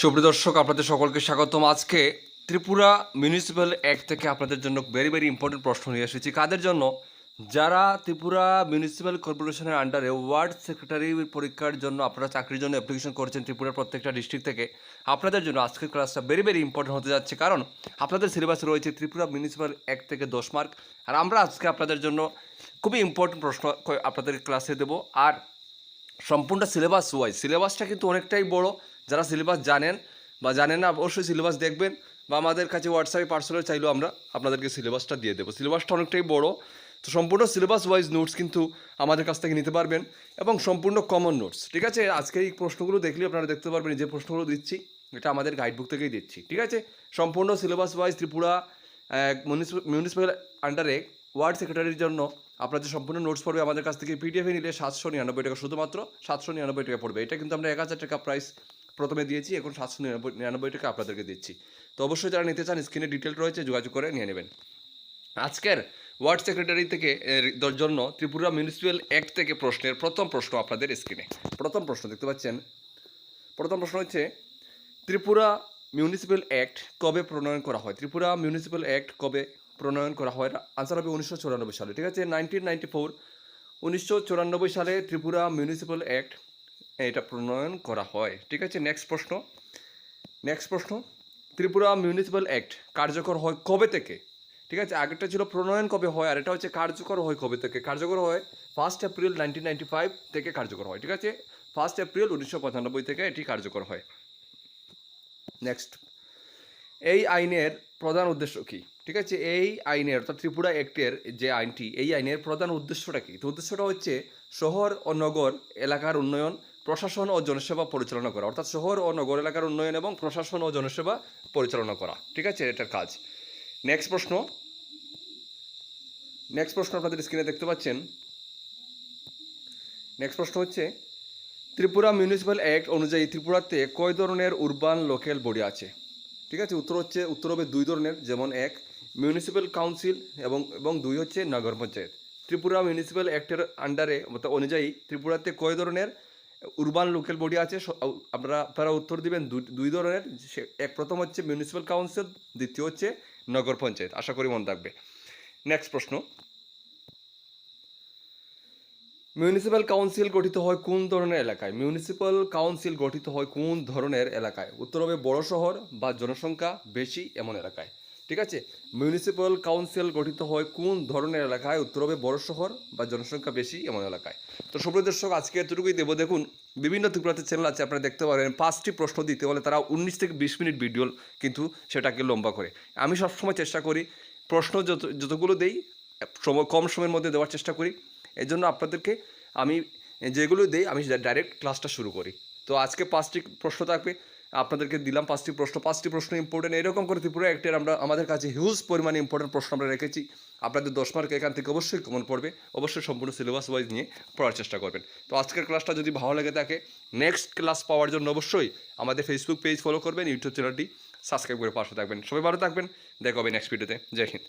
সুপ্রদর্শক আপনাদের সকলকে স্বাগতম। আজকে ত্রিপুরা মিউনিসিপ্যাল অ্যাক্ট থেকে আপনাদের জন্য ভেরি ভেরি ইম্পর্টেন্ট প্রশ্ন নিয়ে এসেছি। কাদের জন্য? যারা ত্রিপুরা মিউনিসিপ্যাল কর্পোরেশনের আন্ডারে ওয়ার্ড সেক্রেটারি পরীক্ষার জন্য আপনারা চাকরির জন্য অ্যাপ্লিকেশন করেছেন ত্রিপুরার প্রত্যেকটা ডিস্ট্রিক্ট থেকে, আপনাদের জন্য আজকের ক্লাসটা ভেরি ভেরি ইম্পর্টেন্ট হতে যাচ্ছে। কারণ আপনাদের সিলেবাসে রয়েছে ত্রিপুরা মিউনিসিপ্যাল অ্যাক্ট থেকে দশ মার্ক আর আমরা আজকে আপনাদের জন্য খুবই ইম্পর্টেন্ট প্রশ্ন আপনাদের ক্লাসে দেবো। আর সম্পূর্ণ সিলেবাস ওয়াইজ সিলেবাসটা কিন্তু অনেকটাই বড়। যারা সিলেবাস জানেন বা জানেন না, অবশ্যই সিলেবাস দেখবেন বা আমাদের কাছে হোয়াটসঅ্যাপে পার্সোনাল চাইলেও আমরা আপনাদেরকে সিলেবাসটা দিয়ে দেবো। সিলেবাসটা অনেকটাই বড়। তো সম্পূর্ণ সিলেবাস ওয়াইজ নোটস কিন্তু আমাদের কাছ থেকে নিতে পারবেন এবং সম্পূর্ণ কমন নোটস ঠিক আছে? আজকে এই প্রশ্নগুলো দেখলে আপনারা দেখতে পারবেন যে প্রশ্নগুলো দিচ্ছি, এটা আমাদের গাইডবুক থেকেই দিচ্ছি। ঠিক আছে? সম্পূর্ণ সিলেবাস ওয়াইজ ত্রিপুরা মিউনিসিপ্যাল আন্ডারে ওয়ার্ড সেক্রেটারির জন্য আপনার যে সম্পূর্ণ নোটস পড়বে আমাদের কাছ থেকে পিডিএফে নিলে সাতশো নিরানব্বই টাকা, শুধুমাত্র সাতশো নিরানব্বই টাকা পড়বে। এটা কিন্তু আমরা এক হাজার টাকা প্রাইস প্রথমে দিয়েছি, এখন সাতশো নিরানব্বই নিরানব্বই টাকা আপনাদেরকে দিচ্ছি। তো অবশ্যই যারা নিতে চান, স্ক্রিনে ডিটেল রয়েছে, যোগাযোগ করে নিয়ে নেবেন। আজকের ওয়ার্ড সেক্রেটারি থেকে জন্য ত্রিপুরা মিউনিসিপ্যাল অ্যাক্ট থেকে প্রশ্নের প্রথম প্রশ্ন আপনাদের স্ক্রিনে। প্রথম প্রশ্ন দেখতে পাচ্ছেন। প্রথম প্রশ্ন হচ্ছে, ত্রিপুরা মিউনিসিপ্যাল অ্যাক্ট কবে প্রণয়ন করা হয়? ত্রিপুরা মিউনিসিপ্যাল অ্যাক্ট কবে প্রণয়ন করা হয়? আনসার হবে উনিশশো চুরানব্বই সালে, ঠিক আছে? নাইনটিন নাইনটি ফোর, উনিশশো চুরানব্বই সালে ত্রিপুরা মিউনিসিপ্যাল অ্যাক্ট এটা প্রণয়ন করা হয়। ঠিক আছে? নেক্সট প্রশ্ন। নেক্সট প্রশ্ন। ত্রিপুরা মিউনিসিপ্যাল অ্যাক্ট কার্যকর হয় কবে থেকে? ঠিক আছে? আগেরটা ছিল প্রণয়ন কবে হয়, আর এটা হচ্ছে কার্যকর হয় কবে থেকে? কার্যকর হয় first April nineteen ninety five থেকে কার্যকর হয়। ঠিক আছে? ফার্স্ট এপ্রিল উনিশশো পঁচানব্বই থেকে এটি কার্যকর হয়। নেক্সট এই আইনের প্রধান উদ্দেশ্য কি? ঠিক আছে? এই আইনের, অর্থাৎ ত্রিপুরা অ্যাক্টের যে আইনটি, এই আইনের প্রধান উদ্দেশ্যটা কি? তো উদ্দেশ্যটা হচ্ছে শহর ও নগর এলাকার উন্নয়ন প্রশাসন ও জনসেবা পরিচালনা করা, অর্থাৎ শহর ও নগর এলাকার উন্নয়ন এবং প্রশাসন ও জনসেবা পরিচালনা করা। ঠিক আছে? এটার কাজ। নেক্সট প্রশ্ন। নেক্সট প্রশ্ন আপনাদের স্ক্রিনে দেখতে পাচ্ছেন। নেক্সট প্রশ্ন হচ্ছে, ত্রিপুরা মিউনিসিপ্যাল অ্যাক্ট অনুযায়ী ত্রিপুরাতে কয় ধরনের উরবান লোকাল বডি আছে? ঠিক আছে? উত্তর হচ্ছে, উত্তর হবে দুই ধরনের, যেমন এক মিউনিসিপ্যাল কাউন্সিল এবং এবং দুই হচ্ছে নগর পঞ্চায়েত। ত্রিপুরা মিউনিসিপ্যাল অ্যাক্টের আন্ডারে অনুযায়ী ত্রিপুরাতে কয় ধরনের উরবান লোকাল বডি আছে আপনারা আপনারা উত্তর দিবেন দুই- ধরনের। এক প্রথম হচ্ছে মিউনিসিপ্যাল কাউন্সিল দ্বিতীয় হচ্ছে নগর পঞ্চায়েত। আশা করি মনে রাখবে নেক্সট প্রশ্ন। মিউনিসিপ্যাল কাউন্সিল গঠিত হয় কোন ধরনের এলাকায়? মিউনিসিপ্যাল কাউন্সিল গঠিত হয় কোন ধরনের এলাকায়? উত্তর হবে বড় শহর বা জনসংখ্যা বেশি এমন এলাকায়। ঠিক আছে? মিউনিসিপ্যাল কাউন্সিল গঠিত হয় কোন ধরনের এলাকায়? উত্তর হবে বড় শহর বা জনসংখ্যা বেশি এমন এলাকায়। তো সুপ্রিয় দর্শক, আজকে এতটুকুই দেবো। দেখুন, বিভিন্ন ত্রিপুরাতে চ্যানেল আছে, আপনারা দেখতে পারেন। পাঁচটি প্রশ্ন দিতে হলে তারা উনিশ থেকে বিশ মিনিট ভিডিও কিন্তু সেটাকে লম্বা করে। আমি সবসময় চেষ্টা করি প্রশ্ন যত, যতগুলো দেই সময় কম সময়ের মধ্যে দেওয়ার চেষ্টা করি। এই জন্য আপনাদেরকে আমি যেগুলো দেই, আমি ডাইরেক্ট ক্লাসটা শুরু করি। তো আজকে পাঁচটি প্রশ্ন থাকবে। আপনাদেরকে দিলাম পাঁচটি প্রশ্ন। পাঁচটি প্রশ্ন ইম্পর্টেন্ট এরকম করে ত্রিপুরা একটের আমরা, আমাদের কাছে হিউজ পরিমাণে ইম্পর্টেন্ট প্রশ্ন আমরা রেখেছি। আপনাদের দশ মার্ক এখান থেকে অবশ্যই কমন পড়বে। অবশ্যই সম্পূর্ণ সিলেবাস ওয়াইজ নিয়ে পড়ার চেষ্টা করবেন। তো আজকের ক্লাসটা যদি ভালো লেগে থাকে নেক্সট ক্লাস পাওয়ার জন্য অবশ্যই আমাদের ফেসবুক পেজ ফলো করবেন ইউটিউব চ্যানেলটি সাবস্ক্রাইব করে পাশে থাকবেন। সবাই ভালো থাকবেন। দেখা হবে নেক্সট ভিডিওতে জয় হিন্দ।